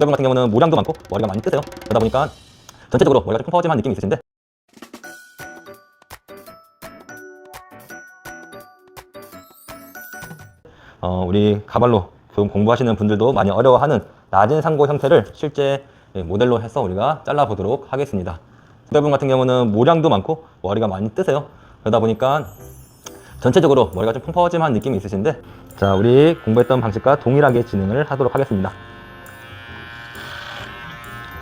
여러분 같은 경우는 모량도 많고 머리가 많이 뜨세요. 그러다 보니까 전체적으로 머리가 좀 펑퍼짐한 느낌이 있으신데 어, 우리 가발로 좀 공부하시는 분들도 많이 어려워하는 낮은 상고 형태를 실제 예, 모델로 해서 우리가 잘라보도록 하겠습니다. 여러분 같은 경우는 모량도 많고 머리가 많이 뜨세요. 그러다 보니까 전체적으로 머리가 좀 펑퍼짐한 느낌이 있으신데 자 우리 공부했던 방식과 동일하게 진행을 하도록 하겠습니다.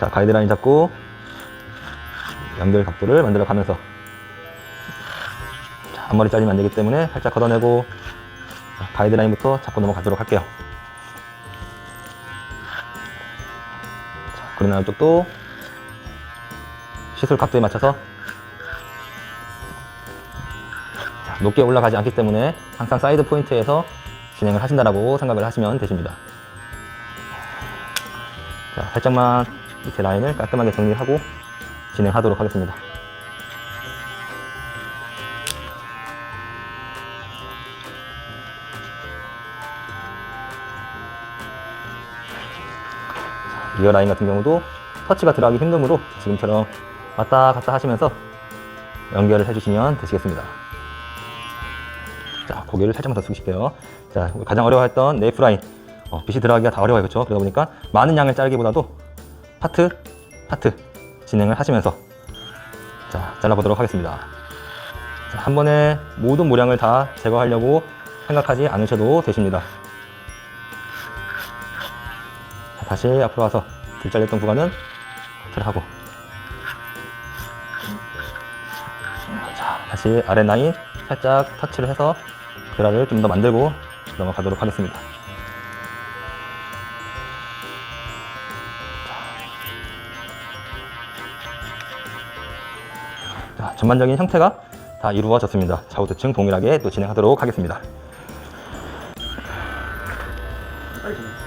자 가이드라인 잡고 연결 각도를 만들어 가면서 자, 앞머리 잘리면 안 되기 때문에 살짝 걷어내고 자, 가이드라인부터 잡고 넘어가도록 할게요. 자, 그리나 쪽도 시술 각도에 맞춰서 자, 높게 올라가지 않기 때문에 항상 사이드 포인트에서 진행을 하신다라고 생각을 하시면 되십니다. 자, 살짝만 밑에 라인을 깔끔하게 정리하고 진행하도록 하겠습니다. 자, 리어 라인 같은 경우도 터치가 들어가기 힘드므로 지금처럼 왔다 갔다 하시면서 연결을 해주시면 되시겠습니다. 자, 고개를 살짝만 더 숙이실게요. 자, 가장 어려워했던 네이프 라인. 어, 빛이 들어가기가 다 어려워요. 그렇죠? 그러다 보니까 많은 양을 자르기보다도 파트, 파트 진행을 하시면서 자, 잘라보도록 하겠습니다. 자, 한 번에 모든 모량을 다 제거하려고 생각하지 않으셔도 되십니다. 자, 다시 앞으로 와서 줄 잘렸던 구간은 커트를 하고 자, 다시 아래 라인 살짝 터치를 해서 그라를 좀 더 만들고 넘어가도록 하겠습니다. 자, 전반적인 형태가 다 이루어졌습니다. 좌우대칭 동일하게 또 진행하도록 하겠습니다.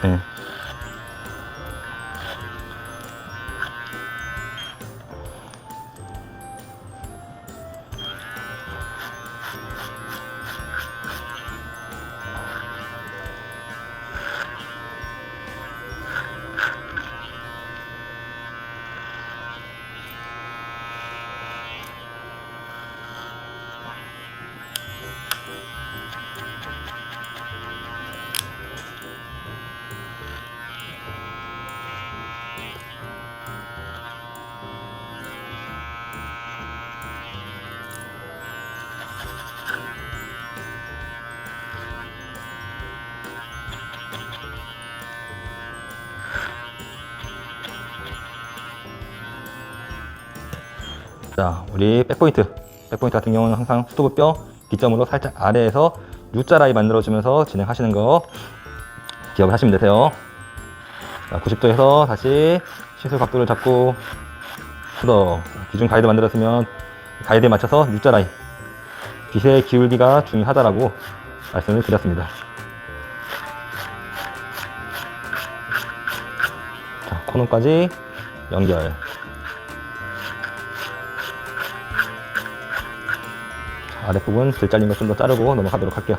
네. 자, 우리 백포인트. 백포인트 같은 경우는 항상 스토브 뼈 기점으로 살짝 아래에서 U자 라인 만들어주면서 진행하시는 거 기억을 하시면 되세요. 자, 90도에서 다시 시술 각도를 잡고 후더 기준 가이드 만들었으면 가이드에 맞춰서 U자 라인 빛의 기울기가 중요하다라고 말씀을 드렸습니다. 자, 코너까지 연결. 아랫부분 들 잘린 거좀더 자르고 넘어가도록 할게요.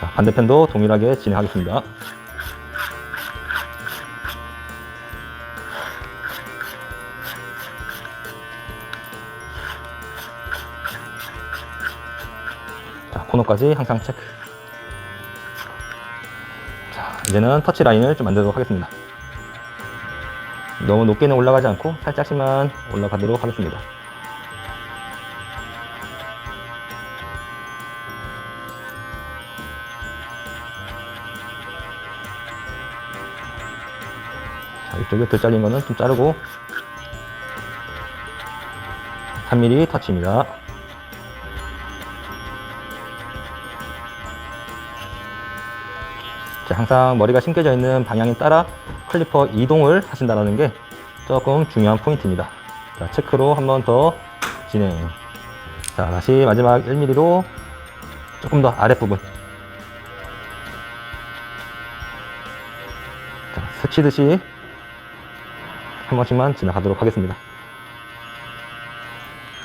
자, 반대편도 동일하게 진행하겠습니다. 자, 코너까지 항상 체크. 자, 이제는 터치 라인을 좀 만들도록 하겠습니다. 너무 높게는 올라가지 않고 살짝씩만 올라가도록 하겠습니다. 이쪽에 덜 잘린 거는 좀 자르고 3mm 터치입니다. 자, 항상 머리가 심겨져 있는 방향에 따라 클리퍼 이동을 하신다는 게 조금 중요한 포인트입니다. 자, 체크로 한 번 더 진행. 자, 다시 마지막 1mm로 조금 더 아랫부분. 자, 스치듯이 한 번씩만 지나가도록 하겠습니다.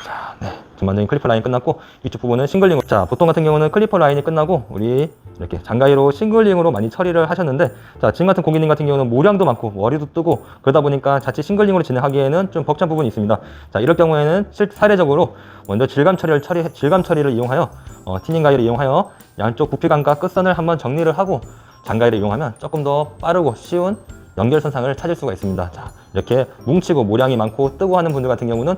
자, 네. 전반적인 클리퍼 라인 끝났고 위쪽 부분은 싱글링. 자, 보통 같은 경우는 클리퍼 라인이 끝나고 우리 이렇게 장가위로 싱글링으로 많이 처리를 하셨는데 자, 지금 같은 고객님 같은 경우는 모량도 많고 머리도 뜨고 그러다 보니까 자칫 싱글링으로 진행하기에는 좀 벅찬 부분이 있습니다. 자, 이럴 경우에는 실 사례적으로 먼저 질감 처리를 처리 질감 처리를 이용하여 어, 티닝 가위를 이용하여 양쪽 부피감과 끝선을 한번 정리를 하고 장가위를 이용하면 조금 더 빠르고 쉬운 연결선상을 찾을 수가 있습니다. 자, 이렇게 뭉치고 모량이 많고 뜨고 하는 분들 같은 경우는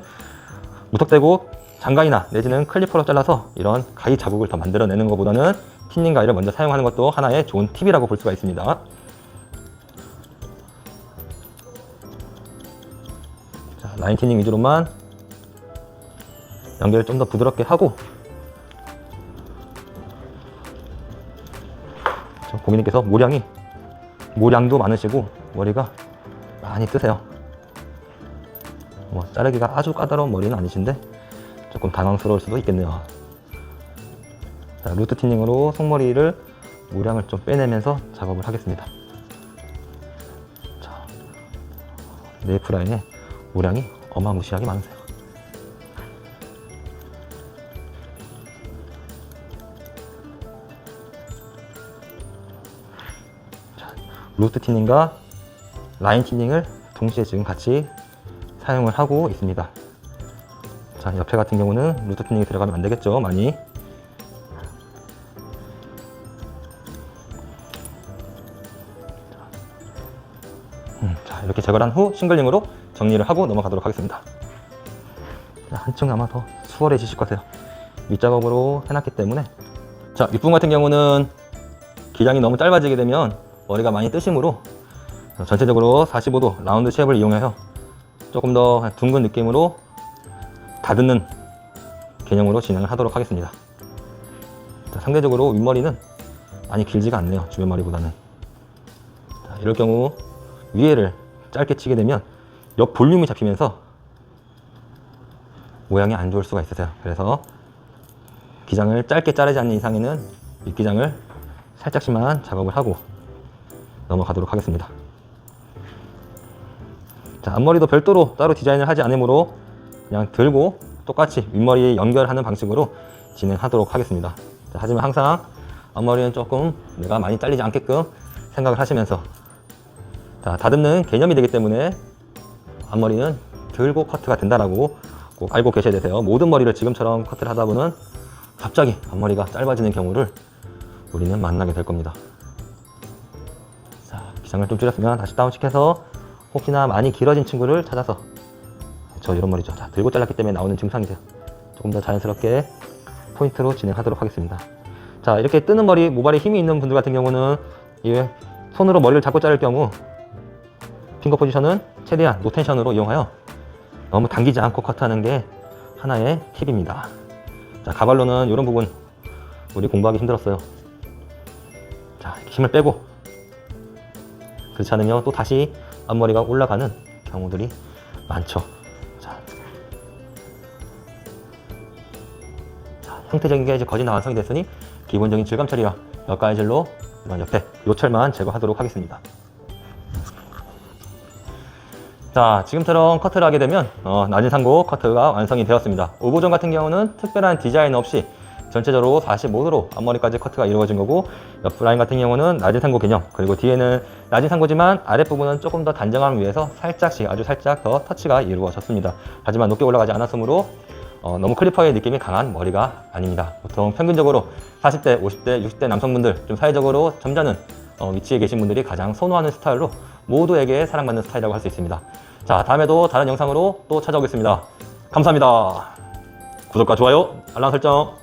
무턱대고 장가위나 내지는 클리퍼로 잘라서 이런 가위 자국을 더 만들어내는 것보다는 틴닝 가위를 먼저 사용하는 것도 하나의 좋은 팁이라고 볼 수가 있습니다. 자, 라인 틴닝 위주로만 연결을 좀 더 부드럽게 하고 저 고객님께서 모량이 모량도 많으시고 머리가 많이 뜨세요. 뭐 자르기가 아주 까다로운 머리는 아니신데 조금 당황스러울 수도 있겠네요. 자, 루트 티닝으로 속머리를 모량을 좀 빼내면서 작업을 하겠습니다. 자, 네이프 라인에 모량이 어마무시하게 많으세요. 루트 티닝과 라인 티닝을 동시에 지금 같이 사용을 하고 있습니다. 자, 옆에 같은 경우는 루트 티닝이 들어가면 안 되겠죠, 많이. 음, 자, 이렇게 제거를 한후 싱글링으로 정리를 하고 넘어가도록 하겠습니다. 자, 한층 아마 더 수월해지실 것 같아요. 밑작업으로 해놨기 때문에. 자, 윗부분 같은 경우는 기장이 너무 짧아지게 되면 머리가 많이 뜨심으로 전체적으로 45도 라운드 쉐입을 이용해서 조금 더 둥근 느낌으로 다듬는 개념으로 진행을 하도록 하겠습니다. 자, 상대적으로 윗머리는 많이 길지가 않네요. 주변 머리보다는. 자, 이럴 경우 위에를 짧게 치게 되면 옆 볼륨이 잡히면서 모양이 안 좋을 수가 있으세요. 그래서 기장을 짧게 자르지 않는 이상에는 윗기장을 살짝씩만 작업을 하고 넘어가도록 하겠습니다. 자, 앞머리도 별도로 따로 디자인을 하지 않으므로 그냥 들고 똑같이 윗머리 연결하는 방식으로 진행하도록 하겠습니다. 자, 하지만 항상 앞머리는 조금 내가 많이 잘리지 않게끔 생각을 하시면서 자, 다듬는 개념이 되기 때문에 앞머리는 들고 커트가 된다라고 꼭 알고 계셔야 되세요. 모든 머리를 지금처럼 커트를 하다 보면 갑자기 앞머리가 짧아지는 경우를 우리는 만나게 될 겁니다. 자, 기장을 좀 줄였으면 다시 다운시켜서 혹시나 많이 길어진 친구를 찾아서 저 이런 머리죠. 자, 들고 잘랐기 때문에 나오는 증상이죠. 조금 더 자연스럽게 포인트로 진행하도록 하겠습니다. 자, 이렇게 뜨는 머리, 모발에 힘이 있는 분들 같은 경우는 이 손으로 머리를 잡고 자를 경우 핑거 포지션은 최대한 노텐션으로 이용하여 너무 당기지 않고 커트하는 게 하나의 팁입니다. 자, 가발로는 이런 부분 우리 공부하기 힘들었어요. 자, 힘을 빼고 그렇지 않으면 또 다시 앞머리가 올라가는 경우들이 많죠. 자, 자, 형태적인 게 이제 다 완성이 됐으니 기본적인 질감 처리와 몇 가지질로 이런 옆에 요철만 제거하도록 하겠습니다. 자, 지금처럼 커트를 하게 되면 어, 낮은 상고 커트가 완성이 되었습니다. 오버전 같은 경우는 특별한 디자인 없이 전체적으로 45도로 앞머리까지 커트가 이루어진 거고 옆 라인 같은 경우는 낮은 상고 개념 그리고 뒤에는 낮은 상고지만 아랫부분은 조금 더 단정함을 위해서 살짝씩 아주 살짝 더 터치가 이루어졌습니다. 하지만 높게 올라가지 않았으므로 어, 너무 클리퍼의 느낌이 강한 머리가 아닙니다. 보통 평균적으로 40대, 50대, 60대 남성분들 좀 사회적으로 점잖은 어, 위치에 계신 분들이 가장 선호하는 스타일로 모두에게 사랑받는 스타일이라고 할 수 있습니다. 자, 다음에도 다른 영상으로 또 찾아오겠습니다. 감사합니다. 구독과 좋아요, 알람 설정